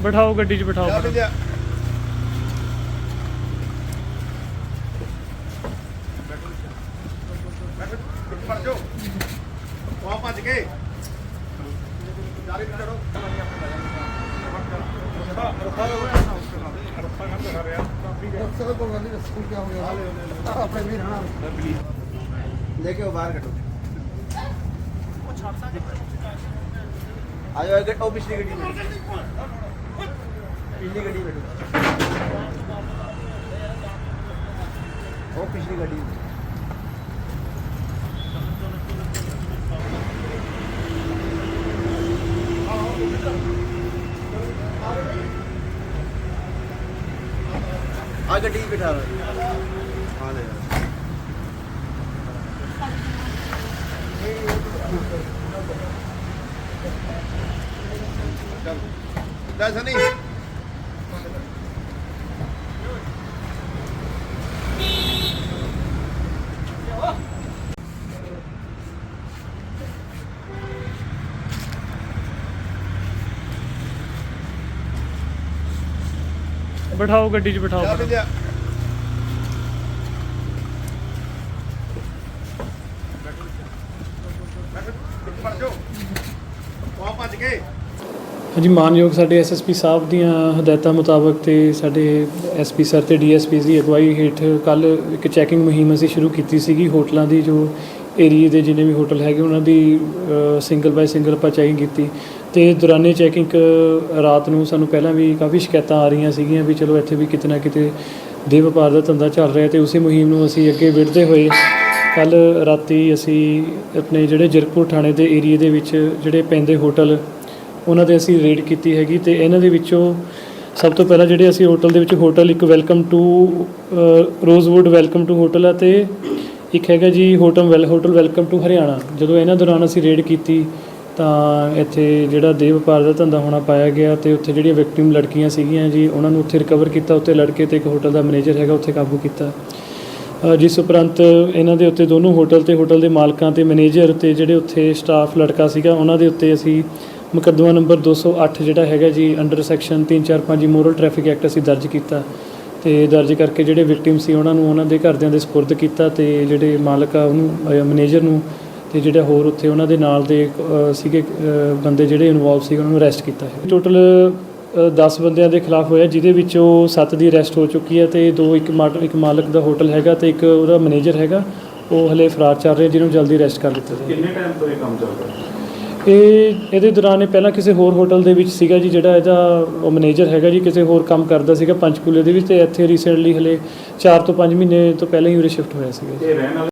ਬਿਠਾਓ ਗੱਡੀ 'ਚ ਬਿਠਾਓ ਜਾ ਬਿੰਦਿਆ ਮਰ ਜਾਓ ਵਾਹ ਭੱਜ ਕੇ ਜਾਰੀ ਚੜੋ ਸਰ ਕੋਲ ਗੱਲ ਦੱਸੋ ਕੀ ਹੋ ਗਿਆ ਆਪਣੇ ਵੀਰ ਹਾਂ ਲੈ ਕੇ ਉਹ ਬਾਹਰ ਕੱਢੋ ਆ ਜਾਓ ਅੱਗੇ ਉਹ ਪਿਛਲੀ ਗੱਡੀ। में पिछली गड्डी बैठी पिछली गड्डी आ गड्डी बिठा रहा That's a ਬਿਠਾਓ ਗੱਡੀ 'ਚ ਬਿਠਾਓ ਜਾ ਜਾਓ ਵਾਹ ਭੱਜ ਕੇ ਹਾਂਜੀ ਮਾਨਯੋਗ ਸਾਡੇ ਐਸਐਸਪੀ ਸਾਹਿਬ ਦੀਆਂ ਹਦਾਇਤਾਂ ਮੁਤਾਬਕ ਤੇ ਸਾਡੇ ਐਸਪੀ ਸਰ ਤੇ ਡੀਐਸਪੀ ਦੀ ਅਗਵਾਈ ਹੇਠ ਕੱਲ ਇੱਕ ਚੈਕਿੰਗ ਮੁਹਿੰਮ ਅਸੀਂ ਸ਼ੁਰੂ ਕੀਤੀ ਸੀਗੀ ਹੋਟਲਾਂ ਦੀ ਜੋ ਏਰੀਏ ਦੇ ਜਿੰਨੇ ਵੀ ਹੋਟਲ ਹੈਗੇ, ਉਹਨਾਂ ਦੀ ਸਿੰਗਲ ਬਾਈ ਸਿੰਗਲ ਆਪਾਂ ਚੈਕਿੰਗ ਕੀਤੀ। ਤੇ ਦੌਰਾਨੇ ਚੈਕਿੰਗ ਰਾਤ ਨੂੰ ਸਾਨੂੰ ਪਹਿਲਾਂ ਵੀ ਕਾਫੀ ਸ਼ਿਕਾਇਤਾਂ ਆ ਰਹੀਆਂ ਸੀਗੀਆਂ ਵੀ ਚਲੋ ਇੱਥੇ ਵੀ ਕਿਤੇ ਨਾ ਕਿਤੇ ਦੇ ਵਪਾਰ ਦਾ ਧੰਦਾ ਚੱਲ ਰਿਹਾ ਤੇ ਉਸੇ ਮੁਹਿੰਮ ਨੂੰ ਅਸੀਂ ਅੱਗੇ ਵਧਦੇ ਹੋਏ ਕੱਲ ਰਾਤੀ ਅਸੀਂ ਆਪਣੇ ਜਿਹੜੇ ਜਰਕਪੁਰ ਥਾਣੇ ਦੇ ਏਰੀਏ ਦੇ ਵਿੱਚ ਜਿਹੜੇ ਪੈਂਦੇ ਹੋਟਲ, ਉਹਨਾਂ ਤੇ ਅਸੀਂ ਰੇਡ ਕੀਤੀ ਹੈਗੀ ਤੇ ਇਹਨਾਂ ਦੇ ਵਿੱਚੋਂ ਸਭ ਤੋਂ ਪਹਿਲਾਂ ਜਿਹੜੇ ਅਸੀਂ ਹੋਟਲ ਦੇ ਵਿੱਚ ਹੋਟਲ ਇੱਕ welcome to Rosewood welcome to hotel ਆ ਤੇ ਇੱਕ ਹੈਗਾ ਜੀ hotel well, hotel welcome to Haryana. ਜਦੋਂ ਇਹਨਾਂ ਦੌਰਾਨ ਅਸੀਂ ਰੇਡ ਕੀਤੀ, ਤਾਂ ਇੱਥੇ ਜਿਹੜਾ ਦੇਹ ਵਪਾਰ ਦਾ ਧੰਦਾ ਹੋਣਾ ਪਾਇਆ ਗਿਆ ਤੇ ਉੱਥੇ ਜਿਹੜੀਆਂ ਵਿਕਟਿਮ ਲੜਕੀਆਂ ਸੀਗੀਆਂ ਜੀ, ਉਹਨਾਂ ਨੂੰ ਉੱਥੇ ਰਿਕਵਰ ਕੀਤਾ। ਉੱਥੇ ਲੜਕੇ ਤੇ ਇੱਕ ਹੋਟਲ ਦਾ ਮੈਨੇਜਰ ਹੈਗਾ, ਉੱਥੇ ਕਾਬੂ ਕੀਤਾ। ਜਿਸ ਉਪਰੰਤ ਇਹਨਾਂ ਦੇ ਉੱਤੇ ਦੋਨੋਂ ਹੋਟਲ ਤੇ ਹੋਟਲ ਦੇ ਮਾਲਕਾਂ ਤੇ ਮੈਨੇਜਰ ਤੇ ਜਿਹੜੇ ਉੱਥੇ ਸਟਾਫ ਲੜਕਾ ਸੀਗਾ, ਉਹਨਾਂ ਦੇ ਉੱਤੇ ਅਸੀਂ ਮੁਕੱਦਮਾ ਨੰਬਰ 208 ਜਿਹੜਾ ਹੈਗਾ ਜੀ under section 345 moral traffic act ਅਸੀਂ ਦਰਜ ਕੀਤਾ। ਤੇ ਦਰਜ ਕਰਕੇ ਜਿਹੜੇ ਵਿਕਟਿਮ ਸੀ ਉਹਨਾਂ ਨੂੰ ਉਹਨਾਂ ਦੇ ਘਰਦਿਆਂ ਦੇ ਸਪੁਰਦ ਕੀਤਾ ਤੇ ਜਿਹੜੇ ਮਾਲਕ ਆ ਉਹਨੂੰ ਮੈਨੇਜਰ ਨੂੰ ਤੇ ਜਿਹੜੇ ਹੋਰ ਉੱਥੇ ਉਹਨਾਂ ਦੇ ਨਾਲ ਦੇ ਸੀਗੇ ਬੰਦੇ ਜਿਹੜੇ ਇਨਵੋਲਵ ਸੀ ਉਹਨਾਂ ਨੂੰ ਅਰੈਸਟ ਕੀਤਾ ਹੈ। ਟੋਟਲ 10 ਬੰਦਿਆਂ ਦੇ ਖਿਲਾਫ ਹੋਇਆ, ਜਿਹਦੇ ਵਿੱਚੋਂ 7 ਦੀ ਅਰੈਸਟ ਹੋ ਚੁੱਕੀ ਹੈ ਤੇ ਦੋ ਇੱਕ ਮਾਟ- ਇੱਕ ਮਾਲਕ ਦਾ ਹੋਟਲ ਹੈਗਾ ਤੇ ਇੱਕ ਉਹਦਾ ਮੈਨੇਜਰ ਹੈਗਾ। ਉਹ ਹਲੇ ਫਰਾਰ ਚੱਲ ਰਿਹਾ ਜਿਹਨੂੰ ਜਲਦੀ ਅਰੈਸਟ ਕਰ ਲਿੱਤਾ ਜਾਵੇ ਕਿੰਨੇ ਟਾਈਮ ਤੋਂ ਇਹ ਕੰਮ ਚੱਲ ਰਿਹਾ ਇਹ ਇਹਦੇ ਦੌਰਾਨ ਇਹ ਪਹਿਲਾਂ ਕਿਸੇ ਹੋਰ ਹੋਟਲ ਦੇ ਵਿੱਚ ਸੀਗਾ ਜੀ ਜਿਹੜਾ ਇਹਦਾ ਉਹ ਮੈਨੇਜਰ ਹੈਗਾ ਜੀ ਕਿਸੇ ਹੋਰ ਕੰਮ ਕਰਦਾ ਸੀਗਾ ਪੰਚਕੂਲੇ ਦੇ ਵਿੱਚ ਤੇ ਇੱਥੇ ਰੀਸੈਂਟਲੀ ਹਲੇ 4 ਤੋਂ 5 ਮਹੀਨੇ ਤੋਂ ਪਹਿਲਾਂ ਹੀ ਉਰੇ ਸ਼ਿਫਟ ਹੋਇਆ ਸੀਗਾ। ਇਹ ਰਹਿਣ ਵਾਲੇ